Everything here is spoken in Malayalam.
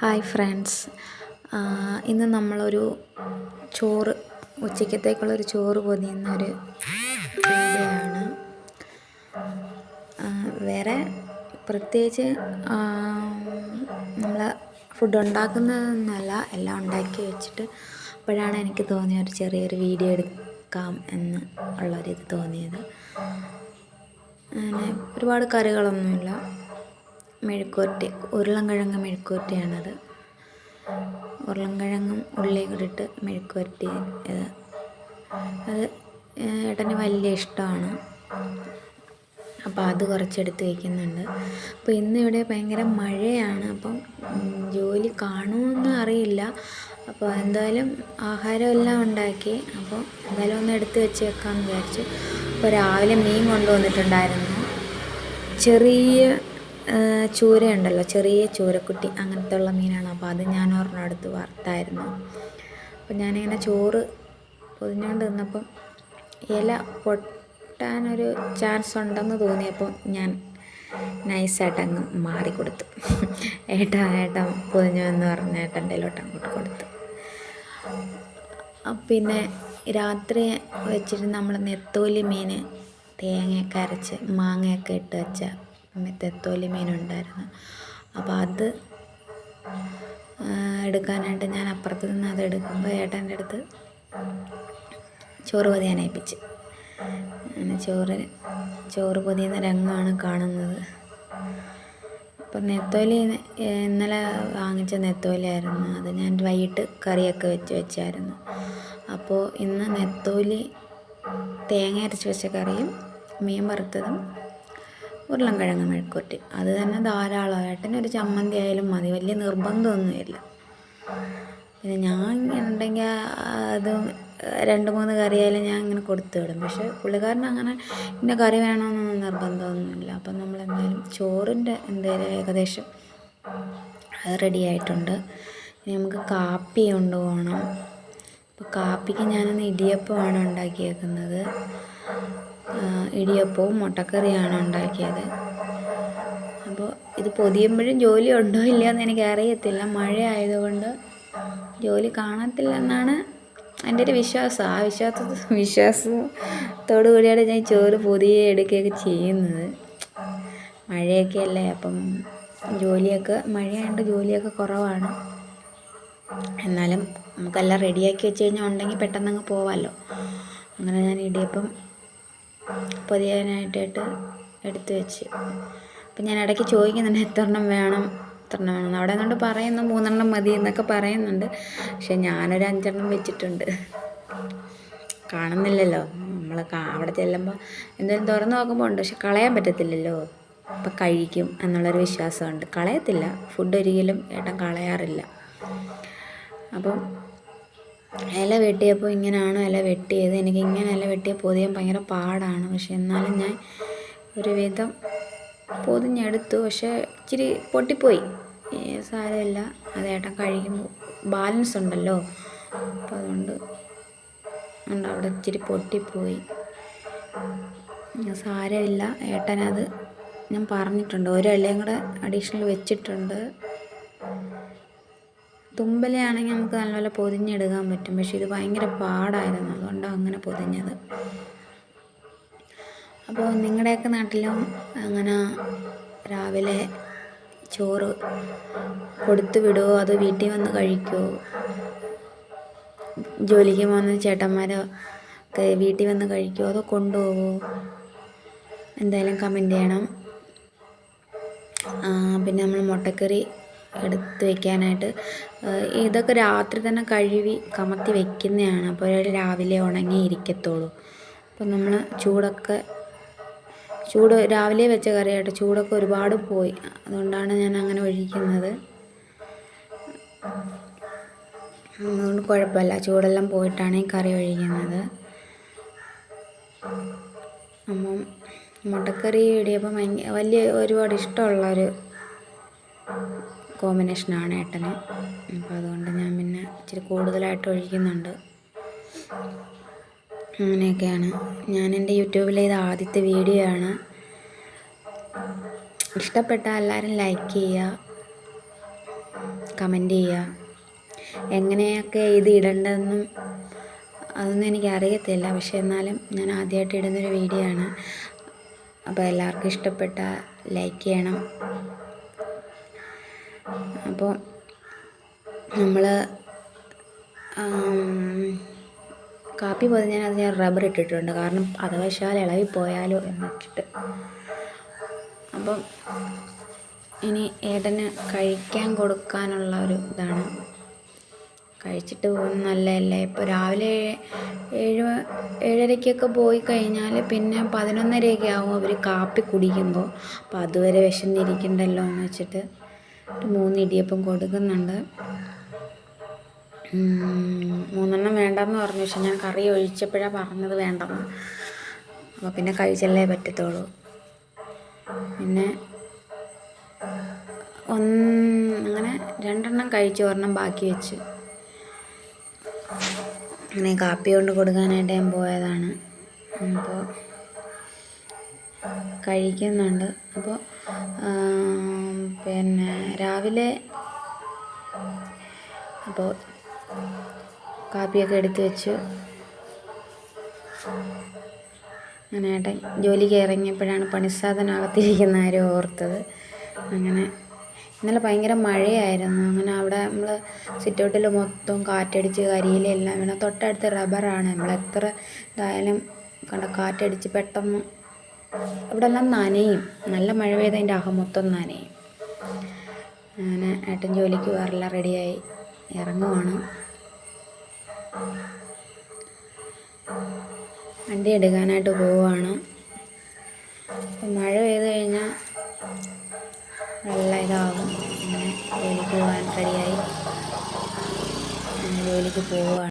Hi friends. ഇന്ന് നമ്മളൊരു ചോറ് ഉച്ചക്കത്തേക്കുള്ളൊരു ചോറ് പൊതിയുന്ന ഒരു വീഡിയോ ആണ് വേറെ പ്രത്യേകിച്ച് നമ്മൾ ഫുഡ് ഉണ്ടാക്കുന്നതെന്നല്ല എല്ലാം ഉണ്ടാക്കി വെച്ചിട്ട് അപ്പോഴാണ് എനിക്ക് തോന്നിയ ഒരു ചെറിയൊരു വീഡിയോ എടുക്കാം എന്ന് ഉള്ളൊരിത് തോന്നിയത്. അങ്ങനെ ഒരുപാട് കറികളൊന്നുമില്ല. മെഴുക്കുവരട്ടി ഉരുളൻകിഴങ്ങ് മെഴുക്കുവരട്ടിയാണത്. ഉരുളൻകിഴങ്ങും ഉള്ളിയും കൂടി ഇട്ട് മെഴുക്കുവരട്ടി അത് ഏട്ടന് വലിയ ഇഷ്ടമാണ്. അപ്പോൾ അത് കുറച്ചെടുത്ത് വയ്ക്കുന്നുണ്ട് അപ്പോൾ ഇന്നിവിടെ ഭയങ്കര മഴയാണ്. അപ്പം ജോലി കാണുമെന്ന് അറിയില്ല. അപ്പോൾ എന്തായാലും ആഹാരമെല്ലാം ഉണ്ടാക്കി. അപ്പോൾ എന്തായാലും ഒന്ന് എടുത്ത് വെച്ച് വെക്കാമെന്ന് വിചാരിച്ചു. അപ്പോൾ രാവിലെ മീൻ കൊണ്ടുവന്നിട്ടുണ്ടായിരുന്നു. ചെറിയ ചൂരയുണ്ടല്ലോ ചെറിയ ചൂരക്കുട്ടി അങ്ങനത്തെ ഉള്ള മീനാണ്. അപ്പോൾ അത് ഞാൻ ഒരെണ്ണം എടുത്ത് വറുത്തായിരുന്നു. അപ്പോൾ ഞാനിങ്ങനെ ചോറ് പൊതിഞ്ഞുകൊണ്ട് നിന്നപ്പം ഇല പൊട്ടാനൊരു ചാൻസ് ഉണ്ടെന്ന് തോന്നിയപ്പോൾ ഞാൻ നൈസായിട്ട് അങ്ങ് മാറിക്കൊടുത്തു. ഏട്ടാ ഏട്ടാ പൊതിഞ്ഞു എന്ന് പറഞ്ഞ ഏട്ടന്റെ ലോട്ട് അങ്ങോട്ട് കൊടുത്തു. പിന്നെ രാത്രി വെച്ചിട്ട് നമ്മൾ നെത്തോലി മീൻ തേങ്ങയൊക്കെ അരച്ച് മാങ്ങയൊക്കെ ഇട്ട് വെച്ച നെത്തോലി മീനുണ്ടായിരുന്നു അപ്പോൾ അത് എടുക്കാനായിട്ട് ഞാൻ അപ്പുറത്ത് നിന്ന് അത് എടുക്കുമ്പോൾ ഏട്ടന്റെ അടുത്ത് ചോറ് പൊതിയാൻ ഏൽപ്പിച്ച്. അങ്ങനെ ചോറ് ചോറ് പൊതിയുന്ന രംഗമാണ് കാണുന്നത്. അപ്പം നെത്തോലി ഇന്നലെ വാങ്ങിച്ച നെത്തോലിയായിരുന്നു. അത് ഞാൻ വൈകിട്ട് കറിയൊക്കെ വെച്ച് വെച്ചായിരുന്നു. അപ്പോൾ ഇന്ന് നെത്തോലി തേങ്ങ അരച്ച് വെച്ച കറിയും മീൻ വറുത്തതും ഉരുളൻകിഴങ്ങ് മെഴുക്കുവരട്ടി അത് തന്നെ ധാരാളം. ഒരു ചമ്മന്തി ആയാലും മതി. വലിയ നിർബന്ധമൊന്നുമില്ല പിന്നെ ഞാൻ ഉണ്ടെങ്കിൽ അത് രണ്ട് മൂന്ന് കറിയായാലും ഞാൻ ഇങ്ങനെ കൊടുത്തു വിടും. പക്ഷെ പുള്ളിക്കാരന് അങ്ങനെ ഇന്ന കറി വേണമെന്നൊന്നും നിർബന്ധമൊന്നുമില്ല അപ്പം നമ്മൾ എന്തായാലും ചോറിന്റെ എന്തായാലും ഏകദേശം അത് റെഡി ആയിട്ടുണ്ട്. ഇനി നമുക്ക് കാപ്പി കൊണ്ടുപോകണം. അപ്പോൾ കാപ്പിക്ക് ഞാനൊന്ന് ഇടിയപ്പമാണ് ഉണ്ടാക്കിയേക്കുന്നത്. ഇടിയപ്പവും മുട്ടക്കറിയാണ് ഉണ്ടാക്കിയത്. അപ്പോൾ ഇത് പൊതിയുമ്പോഴും ജോലി ഉണ്ടോ ഇല്ലയെന്ന് എനിക്ക് അറിയത്തില്ല മഴ ആയതുകൊണ്ട് ജോലി കാണത്തില്ലെന്നാണ് എന്റെ ഒരു വിശ്വാസം. ആ വിശ്വാസ വിശ്വാസത്തോടു കൂടിയാണ് ഞാൻ ചോറ് പൊതിയെ എടുക്കുകയൊക്കെ ചെയ്യുന്നത്. മഴയൊക്കെ അല്ലേ അപ്പം ജോലിയൊക്കെ മഴയായതുകൊണ്ട് ജോലിയൊക്കെ കുറവാണ്. എന്നാലും നമുക്കെല്ലാം റെഡിയാക്കി വെച്ച് കഴിഞ്ഞാൽ ഉണ്ടെങ്കിൽ പെട്ടെന്ന് അങ്ങ് പോവാമല്ലോ അങ്ങനെ ഞാൻ ഇടിയപ്പം പൊതിയാനായിട്ടായിട്ട് എടുത്തു വെച്ച്. അപ്പം ഞാൻ ഇടയ്ക്ക് ചോദിക്കുന്നുണ്ട് എത്ര എണ്ണം വേണം? എത്ര എണ്ണം വേണം? അവിടെ നിന്നുകൊണ്ട് പറയുന്നു മൂന്നെണ്ണം മതി എന്നൊക്കെ പറയുന്നുണ്ട്. പക്ഷെ ഞാനൊരു അഞ്ചെണ്ണം വെച്ചിട്ടുണ്ട്. കാണുന്നില്ലല്ലോ. നമ്മൾ അവിടെ ചെല്ലുമ്പോൾ എന്തെങ്കിലും തുറന്ന് നോക്കുമ്പോൾ ഉണ്ട്. പക്ഷെ കളയാൻ പറ്റത്തില്ലല്ലോ. അപ്പം കഴിക്കും എന്നുള്ളൊരു വിശ്വാസമുണ്ട്. കളയത്തില്ല. ഫുഡ് ഒരിക്കലും ഏട്ടൻ കളയാറില്ല. അപ്പം ഇല വെട്ടിയപ്പോൾ ഇങ്ങനെയാണ് ഇല വെട്ടിയത്? എനിക്ക് ഇങ്ങനെ ഇല വെട്ടിയ പൊതിയാൻ ഭയങ്കര പാടാണ്. പക്ഷെ എന്നാലും ഞാൻ ഒരുവിധം പൊതിഞ്ഞെടുത്തു. പക്ഷേ ഇച്ചിരി പൊട്ടിപ്പോയി. സാരമില്ല. അത് ഏട്ടൻ കഴിക്കുമ്പോൾ ബാലൻസ് ഉണ്ടല്ലോ. അപ്പം അതുകൊണ്ട് ഉണ്ട്. അവിടെ ഇച്ചിരി പൊട്ടിപ്പോയി. സാരമില്ല. ഏട്ടനത് ഞാൻ പറഞ്ഞിട്ടുണ്ട്. ഒരു ഇലയും കൂടെ അഡീഷണൽ വെച്ചിട്ടുണ്ട്. തുമ്പലയാണെങ്കിൽ നമുക്ക് നല്ലപോലെ പൊതിഞ്ഞെടുക്കാൻ പറ്റും. പക്ഷെ ഇത് ഭയങ്കര പാടായിരുന്നു. അതുകൊണ്ടാണ് അങ്ങനെ പൊതിഞ്ഞത്. അപ്പോൾ നിങ്ങളുടെയൊക്കെ നാട്ടിലും അങ്ങനെ രാവിലെ ചോറ് കൊടുത്തു വിടുമോ അത് വീട്ടിൽ വന്ന് കഴിക്കുമോ ജോലിക്ക് പോകുന്ന ചേട്ടന്മാരോ ഒക്കെ വീട്ടിൽ വന്ന് കഴിക്കുമോ അതോ കൊണ്ടുപോകുമോ എന്തായാലും കമന്റ് ചെയ്യണം. പിന്നെ നമ്മൾ മുട്ടക്കറി എടുത്ത് വെക്കാനായിട്ട് ഇതൊക്കെ രാത്രി തന്നെ കഴുകി കമത്തി വെക്കുന്നതാണ്. അപ്പോൾ രാവിലെ ഉണങ്ങി ഇരിക്കത്തുള്ളൂ. അപ്പം നമ്മൾ ചൂടൊക്കെ ചൂട് രാവിലെ വെച്ച കറിയായിട്ട് ചൂടൊക്കെ ഒരുപാട് പോയി. അതുകൊണ്ടാണ് ഞാൻ അങ്ങനെ ഒഴിക്കുന്നത്. അതുകൊണ്ട് കുഴപ്പമില്ല. ചൂടെല്ലാം പോയിട്ടാണ് ഈ കറി ഒഴിക്കുന്നത്. അപ്പം മുട്ടക്കറി ഇടിയപ്പം വലിയ ഒരുപാട് ഇഷ്ടമുള്ളൊരു കോമ്പിനേഷനാണ് ഏട്ടന്. അപ്പോൾ അതുകൊണ്ട് ഞാൻ പിന്നെ ഇച്ചിരി കൂടുതലായിട്ട് ഒഴിക്കുന്നുണ്ട്. അങ്ങനെയൊക്കെയാണ്. ഞാൻ എന്റെ യൂട്യൂബിലെ ഇത് ആദ്യത്തെ വീഡിയോ ആണ്. ഇഷ്ടപ്പെട്ട എല്ലാവരും ലൈക്ക് ചെയ്യുക കമന്റ് ചെയ്യുക. എങ്ങനെയൊക്കെ ഇത് ഇടേണ്ടതെന്നും അതൊന്നും എനിക്ക് അറിയത്തില്ല. പക്ഷെ എന്നാലും ഞാൻ ആദ്യമായിട്ട് ഇടുന്നൊരു വീഡിയോ ആണ്. അപ്പോൾ എല്ലാവർക്കും ഇഷ്ടപ്പെട്ട ലൈക്ക് ചെയ്യണം. അപ്പോൾ നമ്മൾ കാപ്പി പൊതിഞ്ഞതിനകത്ത് ഞാൻ റബ്ബർ ഇട്ടിട്ടുണ്ട്. കാരണം അഥവശാൽ ഇളകി പോയാലോ എന്ന് വെച്ചിട്ട്. അപ്പം ഇനി ഏട്ടന് കഴിക്കാൻ കൊടുക്കാനുള്ള ഒരു ഇതാണ്. കഴിച്ചിട്ട് പോകുന്നത് നല്ലതല്ലേ? ഇപ്പോൾ രാവിലെ ഏഴ് ഏഴരയ്ക്കൊക്കെ പോയി കഴിഞ്ഞാൽ പിന്നെ പതിനൊന്നരയൊക്കെ ആവും അവർ കാപ്പി കുടിക്കുമ്പോൾ. അപ്പോൾ അതുവരെ വിശന്നിരിക്കണ്ടല്ലോ എന്ന് വെച്ചിട്ട് മൂന്ന് ഇടിയപ്പം കൊടുക്കുന്നുണ്ട് മൂന്നെണ്ണം വേണ്ടെന്ന് പറഞ്ഞു. പക്ഷെ ഞാൻ കറി ഒഴിച്ചപ്പോഴാണ് പറഞ്ഞത് വേണ്ടെന്ന്. അപ്പോൾ പിന്നെ കഴിച്ചല്ലേ പറ്റത്തുള്ളൂ. പിന്നെ ഒന്ന് അങ്ങനെ രണ്ടെണ്ണം കഴിച്ചു ഒരെണ്ണം ബാക്കി വെച്ച്. അങ്ങനെ കാപ്പി കൊണ്ട് കൊടുക്കാനായിട്ട് ഞാൻ പോയതാണ്. അപ്പോൾ കഴിക്കുന്നുണ്ട്. അപ്പോൾ പിന്നെ രാവിലെ അപ്പോൾ കാപ്പിയൊക്കെ എടുത്തു വെച്ചു. അങ്ങനെ ഏട്ടൻ ജോലിക്ക് ഇറങ്ങിയപ്പോഴാണ് പണിസാധനകത്തിരിക്കുന്ന ആരും ഓർത്തത്. അങ്ങനെ ഇന്നലെ ഭയങ്കര മഴയായിരുന്നു. അങ്ങനെ അവിടെ നമ്മൾ സിറ്റൗട്ടിൽ മൊത്തം കാറ്റടിച്ച് കരിയിലെല്ലാം വീണ. തൊട്ടടുത്ത് റബ്ബറാണ്. നമ്മൾ എത്ര ഇതായാലും കണ്ട കാറ്റടിച്ച് പെട്ടെന്ന് ഇവിടെ എല്ലാം നനയും. നല്ല മഴ പെയ്തതിന്റെ അഹം മൊത്തം നനയും. അങ്ങനെ ഏട്ടൻ ജോലിക്ക് പോകാറെല്ലാം. റെഡിയായി. ഇറങ്ങുവാണ്. വണ്ടി എടുക്കാനായിട്ട് പോവുകയാണ് മഴ പെയ്ത് കഴിഞ്ഞാൽ വെള്ളം ഇതാകും. ജോലിക്ക് പോകാൻ റെഡിയായി. ജോലിക്ക് പോവുകയാണ്